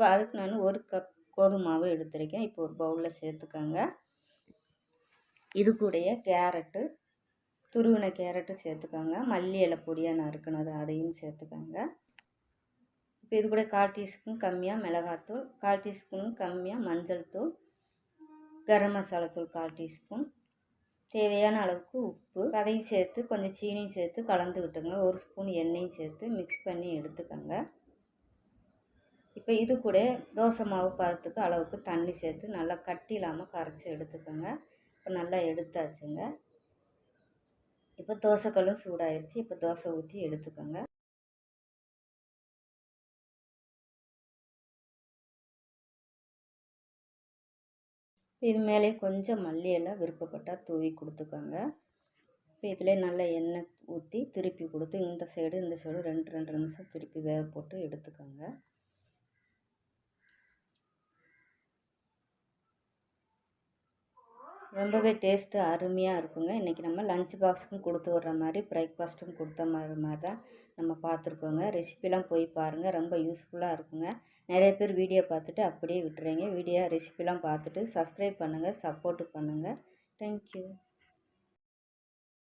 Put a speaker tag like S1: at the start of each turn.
S1: இப்போ அதுக்கு நான் ஒரு கப் கோதுமை மாவு இப்போ ஒரு பவுலில் சேர்த்துக்கோங்க. இது கூடயே கேரட்டு துருவின கேரட்டு சேர்த்துக்கோங்க. மல்லி இலை பொடியாக நறுக்கினது அதையும் சேர்த்துக்கோங்க. இப்போ இது கூட கால் டீஸ்பூன் கம்மியாக மிளகாத்தூள் கால் டீஸ்பூன் கம்மியாக மஞ்சள் தூள் கரம் மசாலா தூள் கால் டீஸ்பூன். தேவையான அளவுக்கு உப்பு. அதையும் சேர்த்து கொஞ்சம் சீனியும் சேர்த்து கலந்து விட்டுங்க ஒரு ஸ்பூன் எண்ணெயும் சேர்த்து மிக்ஸ் பண்ணி எடுத்துக்கோங்க. இப்போ இது கூட தோசை மாவு பதத்துக்கு அளவுக்கு தண்ணி சேர்த்து நல்லா கட்டி இல்லாமல் கரைச்சி எடுத்துக்கோங்க. இப்போ நல்லா எடுத்தாச்சுங்க. இப்போ தோசைக்கல்லும் சூடாயிருச்சு. இப்போ தோசை ஊற்றி எடுத்துக்கோங்க. இது மேலே கொஞ்சம் மல்லியெல்லாம் விருப்பப்பட்டால் தூவி கொடுத்துக்கோங்க. இப்போ இதில் நல்லா எண்ணெய் ஊற்றி திருப்பி கொடுத்து இந்த சைடு இந்த சைடு ரெண்டு ரெண்டு நிமிஷம் திருப்பி வேக போட்டு எடுத்துக்கோங்க. ரொம்பவே டேஸ்ட்டு அருமையாக இருக்குங்க. இன்றைக்கி நம்ம லஞ்ச் பாக்ஸுக்கும் கொடுத்து விட்ற மாதிரி பிரேக்ஃபாஸ்ட்டும் கொடுத்த மாதிரி மாதிரி தான் நம்ம பார்த்துருக்கோங்க. ரெசிபிலாம் போய் பாருங்கள் ரொம்ப யூஸ்ஃபுல்லாக இருக்குங்க. நிறைய பேர் வீடியோ பார்த்துட்டு அப்படியே விட்டுறீங்க. வீடியோ ரெசிபிலாம் பார்த்துட்டு சப்ஸ்கிரைப் பண்ணுங்கள் சப்போர்ட்டு பண்ணுங்கள் தேங்க்யூ